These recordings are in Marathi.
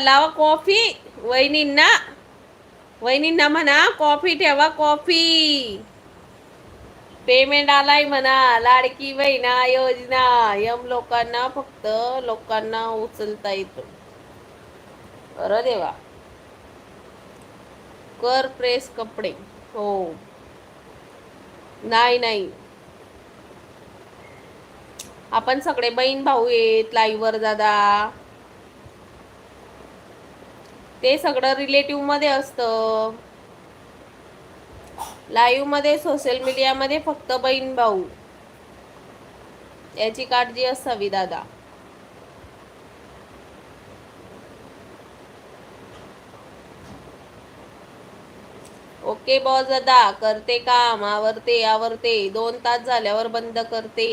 लावा कॉफी वहिनींना वहिनींना म्हणा कॉफी ठेवा कॉफी पेमेंट आलाय म्हणा लाडकी बहिणा योजना यम लोकांना फक्त लोकांना उचलता येतो अरे देवा कर प्रेस कपडे हो नाही नाही आपण सगळे बहीण भाऊ येत लाईव्ह दादा. ते सगळं रिलेटिव्हमध्ये असतं. लाईव्हमध्ये सोशल मीडियामध्ये फक्त बहीण भाऊ. याची काळजी असावी दादा. ओके बॉस दादा. करते काम आवरते आवरते. दोन तास झाल्यावर बंद करते.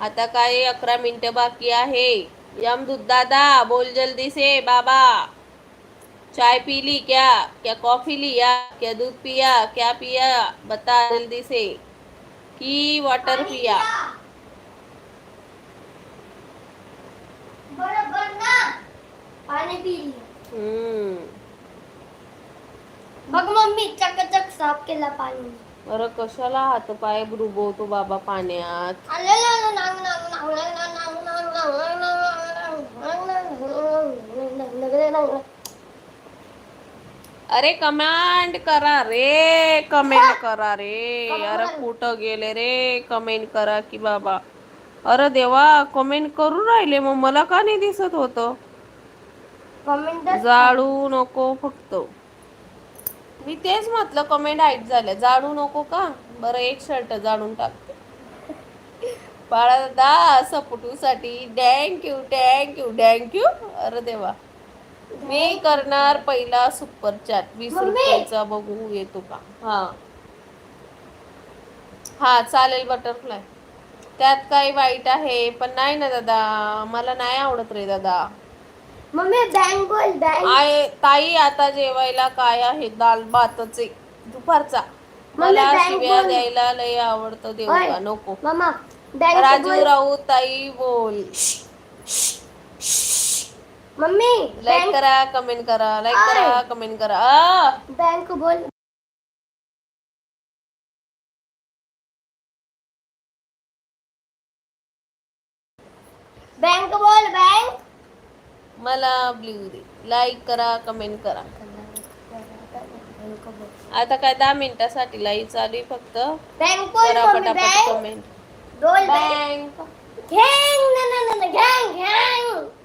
आता काय अकरा मिनिटं बाकी आहे. यम दूध दादा बोल जल्दी से बाबा. चाय पी ली क्या क्या कॉफी लिया क्या दूध पिया क्या पिया बता जल्दी से की वाटर पिया बरोबर ना पाणी पिली हम्म बघ मम्मी चकचक साफ केला पाणी अरे कशाला हात पाय बुडवतो बाबा पाण्यात अरे कमेंट करा रे कमेंट करा रे. अरे कुठं गेले रे? कमेंट करा की बाबा. अरे देवा कमेंट करू राहिले मग मला का नाही दिसत होतं? जाळू नको फक्त. मी तेच म्हटलं कमेंट हाईट झाल्या. जाळू नको का? बरं एक शर्ट जाळून टाकते. बाळा दादा सपोटूसाठी थँक्यू थँक्यू थँक्यू अरे देवा. मी करणार पहिला सुपर चॅट वीस. रुपयाचा बघू येतो का? हा. हा चालेल बटरफ्लाय त्यात काही वाईट आहे पण नाही ना दादा. मला नाही आवडत रे दादा. मम्मी आय ताई आता जेवायला काय आहे? दाल भातच दुपारचा. मला शिव्या. द्यायला लय आवडतं देऊ. का नको. मामा राजू राऊत ताई बोल. मम्मी लाईक करा कमेंट करा लाईक. करा कमेंट करा. बँक बोल. बँक बोल बँक मला ब्ल्यू दे. लाईक करा कमेंट करा. आता काय दहा मिनिटासाठी लाईव्ह चालू आहे फक्त. बँक बोल करा मम्मी पटापट बँक कमेंट बोल बँक ना ना ना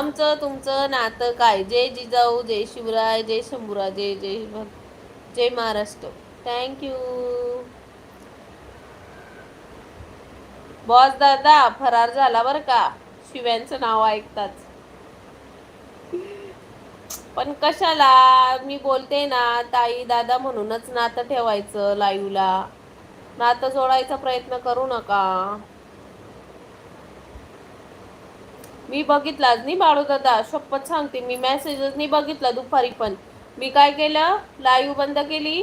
आमचं तुमचं नातं काय? जय जिजाऊ जय शिवराय जय शंभुरा जय जय भग- जय महाराष्ट्र. थँक्यू बॉस दादा फरार झाला बर का? शिव्यांचं नाव ऐकताच. पण कशाला? मी बोलते ना ताई दादा म्हणूनच नातं ठेवायचं लाईव्हला नातं जोडायचा प्रयत्न करू नका. मी बघितलाच. नाही बाळू दादा शपथ सांगते. मी मेसेजच नाही बघितला दुपारी पण. मी काय केलं? लाईव्ह बंद केली.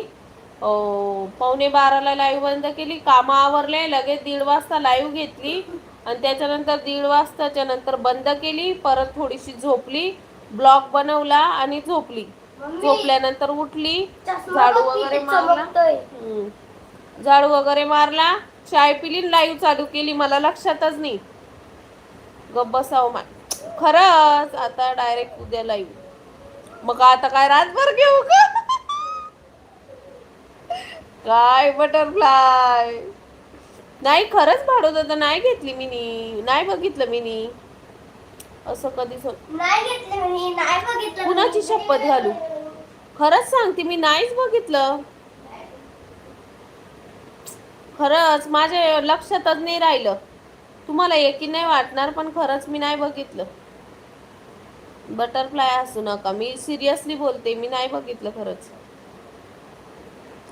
पावणे बाराला लाईव्ह बंद केली. कामं आवरले. लगेच दीड वाजता लाईव्ह घेतली. आणि त्याच्यानंतर दीड वाजताच्या नंतर बंद केली. परत थोडीशी झोपली. ब्लॉग बनवला आणि झोपली. झोपल्यानंतर उठली. झाडू वगैरे मारला. झाडू वगैरे मारला. चाय पिली लाईव्ह चालू केली. मला लक्षातच नाही. गप बसाव माय खरंच आता डायरेक्ट उद्या लाईव्ह मग आता काय रातभर घेऊ का? काय बटरफ्लाय नाही खरंच भाडो दादा नाही घेतली मिनी. नाही बघितलं मिनी. असं कधीच मी कुणाची मी. शपथ घालू? खरंच सांगते मी नाहीच बघितलं. खरंच माझ्या लक्षातच नाही राहिलं. तुम्हाला एकी नाही वाटणार पण खरंच मी नाही बघितलं. बटरफ्लाय असू नका. मी सिरियसली बोलते मी नाही बघितलं खरंच.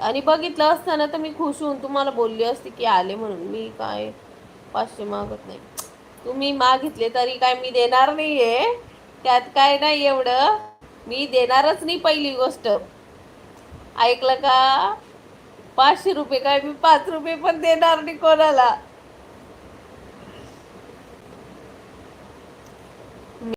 आणि बघितलं असताना तर मी खुश होऊन तुम्हाला बोलली असती की आले म्हणून. मी काय पाचशे मागत नाही. तुम्ही मागितले तरी काय मी देणार नाहीये. त्यात काय नाही एवढं. मी देणारच नाही पहिली गोष्ट. ऐकलं का? पाचशे रुपये काय मी पाच रुपये पण देणार नाही कोणाला.